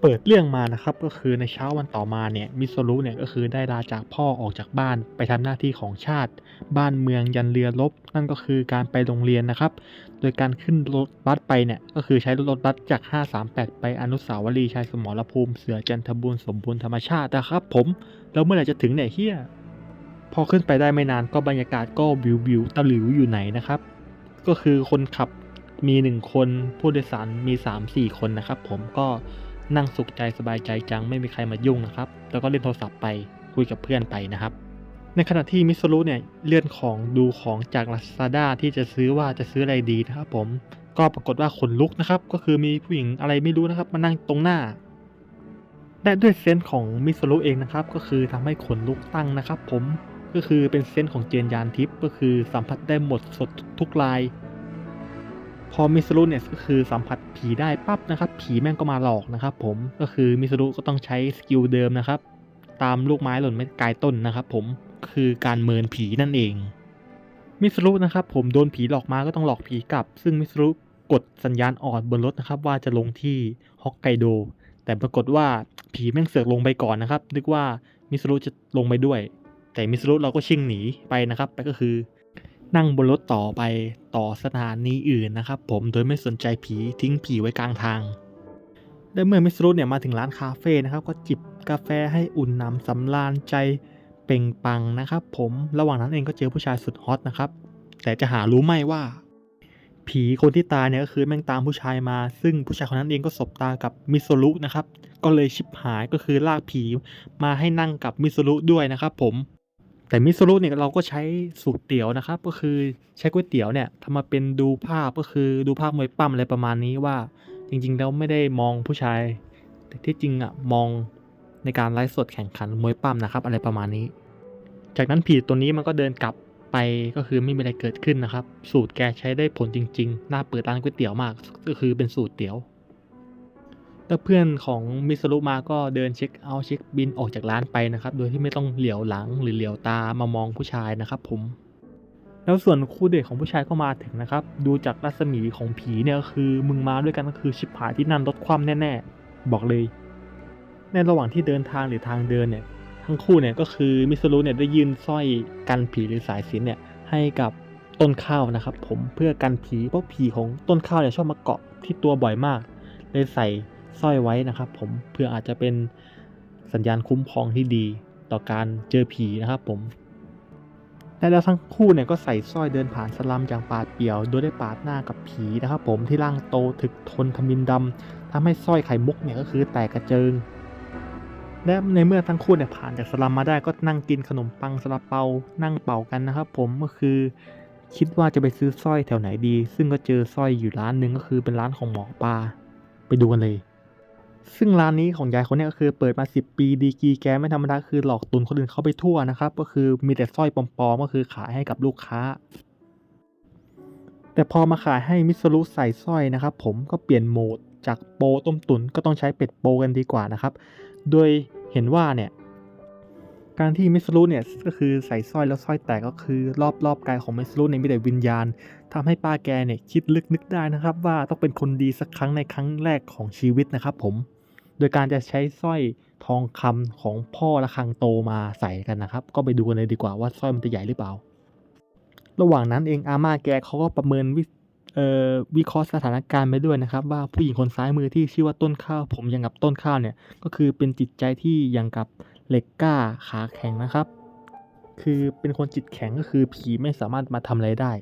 เปิดเรื่องมานะครับก็คือในเช้าวันต่อมาเนี่ยมิโซรุเนี่ยก็คือได้ลาจากพ่อออกจากบ้านไปทำหน้าที่ของชาติ บ้านเมืองยันเรือรบนั่นก็คือการไปโรงเรียนนะครับ โดยการขึ้นรถบัสไปเนี่ยก็คือใช้รถบัสจาก 538 ไปอนุสาวรีย์ชัยสมรภูมิเสือจันทบูรณ์สมบูรณ์ธรรมชาตินะครับ ผมแล้วเมื่อไหร่จะถึงเนี่ยเฮียพอขึ้นไปได้ไม่นานก็บรรยากาศก็วิววิวตะหลิวอยู่ไหนนะครับ ก็คือคนขับมีหนึ่งคนผู้โดยสารมี 3-4 คนนะครับ ผมก็ นั่งสุขใจสบายใจจังไม่มีใครมายุ่งนะครับ แล้วก็เล่นโทรศัพท์ไปคุยกับเพื่อนไปนะครับ ในขณะที่มิสรุเนี่ยเลื่อนของดูของจาก Lazada ที่จะซื้อว่าจะซื้ออะไรดีนะครับผมก็ปรากฏว่าขนลุกนะครับ ก็คือมีผู้หญิงอะไรไม่รู้นะครับ มานั่งตรงหน้าและด้วยเซนส์ของมิสรุเองนะครับ ก็คือทำให้ขนลุกตั้งนะครับ ผมก็คือเป็นเซนส์ของเจนยานทิพย์ก็คือสัมผัสได้หมดสดทุกลาย พอมิสรุเนี่ยก็คือสัมผัสผีได้ปั๊บนะครับ ผีแม่งก็มาหลอกนะครับ ผมก็คือมิสรุก็ต้องใช้สกิลเดิมนะครับ ตามลูกไม้หล่นไม่ไกลต้นนะครับ ผมคือการเมินผีนั่นเอง มิสรุนะครับ ผมโดนผีหลอกมาก็ต้องหลอกผีกลับ ซึ่งมิสรุกดสัญญาณออดบนรถนะครับ ว่าจะลงที่ฮอกไกโด แต่ปรากฏว่าผีแม่งเสือกลงไปก่อนนะครับ นึกว่ามิสรุจะลงไปด้วย แต่มิสรุเราก็ชิ่งหนีไปนะครับ ไปก็คือ นั่งบนรถต่อไปต่อสถานีอื่นนะครับ ผมโดยไม่สนใจผีทิ้งผีไว้กลางทาง และเมื่อมิสรุเนี่ยมาถึงร้านคาเฟ่นะครับ ก็จิบกาแฟให้อุ่นนำสำราญใจเป่งปังนะครับ ผมระหว่างนั้นเองก็เจอผู้ชายสุดฮอตนะครับ แต่จะหารู้ไหมว่า ผีคนที่ตายเนี่ยก็คือแม่งตามผู้ชายมา ซึ่งผู้ชายคนนั้นเองก็สบตากับมิโซรุนะครับ ก็เลยชิบหายก็คือลากผีมาให้นั่งกับมิโซรุด้วยนะครับ ผม แต่มิโซรุเนี่ยเราก็ใช้สูตรเตี๋ยวนะครับ ก็คือใช้ก๋วยเตี๋ยวเนี่ยทำมาเป็นดูภาพก็คือดูภาพมวยปั้มอะไรประมาณนี้ว่า จริง ๆ แล้วไม่ได้มองผู้ชาย แต่ที่จริงอะมองในการไลฟ์สดแข่งขันมวยปั้มนะครับ อะไรประมาณนี้ จากนั้นผีตัวนี้มันก็เดินกลับไปก็คือไม่มีอะไรเกิดขึ้นนะครับ สูตรแกใช้ได้ผลจริง ๆ น่าเปิดร้านก๋วยเตี๋ยวมาก ก็คือเป็นสูตรเตี๋ยว แล้วเพื่อนของมิสรุมาก็เดินเช็คเอาท์เช็คบินออกจากร้านไปนะครับ โดยที่ไม่ต้องเหลียวหลังหรือเหลียวตามามองผู้ชายนะครับผม แล้วส่วนคู่เดทของผู้ชายก็มาถึงนะครับ ดูจากรัศมีของผีเนี่ยก็คือมึงมาด้วยกันก็คือชิบหายที่นั่นรถคว่ำแน่ๆ บอกเลย ในระหว่างที่เดินทางหรือทางเดินเนี่ย ทั้งคู่เนี่ยก็คือมิสรุเนี่ยได้ยื่นสร้อยกันผีหรือสายสินเนี่ยให้กับต้นข้าวนะครับ ผมเพื่อกันผีเพราะผีของต้นข้าวเนี่ยชอบมาเกาะที่ตัวบ่อยมากเลยใส่ สร้อยไว้นะครับผมเพื่ออาจจะเป็นสัญญาณคุ้มครองที่ดีต่อการเจอผีนะครับผมและแล้วทั้งคู่เนี่ยก็ใส่สร้อยเดินผ่านสลัมอย่างปาดเปี่ยว โดยได้ปาดหน้ากับผีนะครับผมที่ร่างโตถึกทนทมินดำทำให้สร้อยไข่มุกเนี่ยก็คือแตกกระเจิง และในเมื่อทั้งคู่เนี่ยผ่านจากสลัมมาได้ก็นั่งกินขนมปังสลับเปา นั่งเป่ากันนะครับผมก็คือคิดว่าจะไปซื้อสร้อยแถวไหนดี ซึ่งก็เจอสร้อยอยู่ร้านหนึ่งก็คือเป็นร้านของหมอปลาไปดูกันเลย ซึ่งร้านนี้ของยายคนนี้ก็คือเปิดมา 10 ปีดีกีแกไม่ธรรมดาคือหลอกตุนคนอื่นเข้าไปทั่วนะครับ ก็คือมีแต่สร้อยปลอมๆก็คือขายให้กับลูกค้า แต่พอมาขายให้มิสรุใส่สร้อยนะครับ ผมก็เปลี่ยนโหมดจากโปต้มตุนก็ต้องใช้เป็ดโปกันดีกว่านะครับ โดยเห็นว่าเนี่ย การที่มิสรุเนี่ยก็คือใส่สร้อยแล้วสร้อยแตกก็คือรอบรอบกายของมิสรุเนี่ยมีแต่วิญญาณทำให้ป้าแกเนี่ยคิดลึกนึกได้นะครับ ว่าต้องเป็นคนดีสักครั้งในครั้งแรกของชีวิตนะครับผม โดยการจะใช้สร้อยทองคำของพ่อละคังโตมาใส่กันนะครับ ก็ไปดูกันเลยดีกว่าว่าสร้อยมันจะใหญ่หรือเปล่า ระหว่างนั้นเองอาม่าแกเขาก็ประเมินวิเอ่อวิเคราะห์สถานการณ์ไปด้วยนะครับ ว่าผู้หญิงคนซ้ายมือที่ชื่อว่าต้นข้าว ผมยังกับต้นข้าวเนี่ยก็คือเป็นจิตใจที่ยังกับ เหล็กกล้าขาแข็งนะครับ คือเป็นคนจิตแข็งก็คือผีไม่สามารถมาทำอะไรได้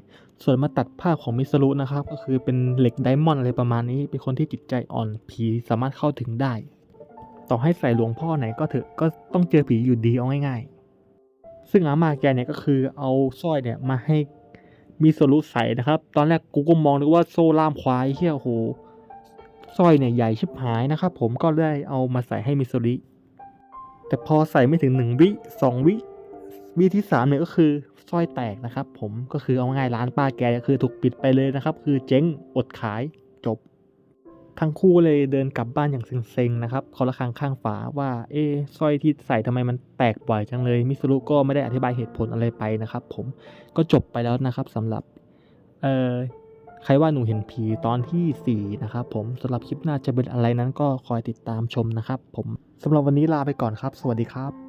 ส่วนมาตัดภาพของมิสรุนะครับ ก็คือเป็นเหล็กไดมอนด์อะไรประมาณนี้ เป็นคนที่จิตใจอ่อนผีสามารถเข้าถึงได้ ต่อให้ใส่หลวงพ่อไหนก็เถอะก็ต้องเจอผีอยู่ดีเอาง่ายๆ ซึ่งอามาแกเนี่ยก็คือเอาสร้อยเนี่ยมาให้มิสรุใส่นะครับ ตอนแรกกูก็มองนึกว่าโซ่ล่ามควายเฮียโอ้โหสร้อยเนี่ยใหญ่ชิบหายนะครับ ผมก็ได้เอามาใส่ให้มิสริ แต่พอใส่ไม่ถึงหนึ่งวิสองวิวิที่สามเนี่ยก็คือสร้อยแตกนะครับ ผมก็คือเอาง่ายร้านป้าแกก็คือถูกปิดไปเลยนะครับ คือเจ๊งอดขายจบ ทั้งคู่เลยเดินกลับบ้านอย่างเซ็งๆนะครับเขาละคังข้างฝาว่า เอ๊สร้อยที่ใส่ทำไมมันแตกบ่อยจังเลย มิสรุก็ไม่ได้อธิบายเหตุผลอะไรไปนะครับ ผมก็จบไปแล้วนะครับสำหรับเอ่อ ใครว่าหนูเห็นผีตอนที่ 4 นะครับผมสำหรับคลิปหน้าจะเป็นอะไรนั้นก็คอยติดตามชมนะครับผมสำหรับวันนี้ลาไปก่อนครับ สวัสดีครับ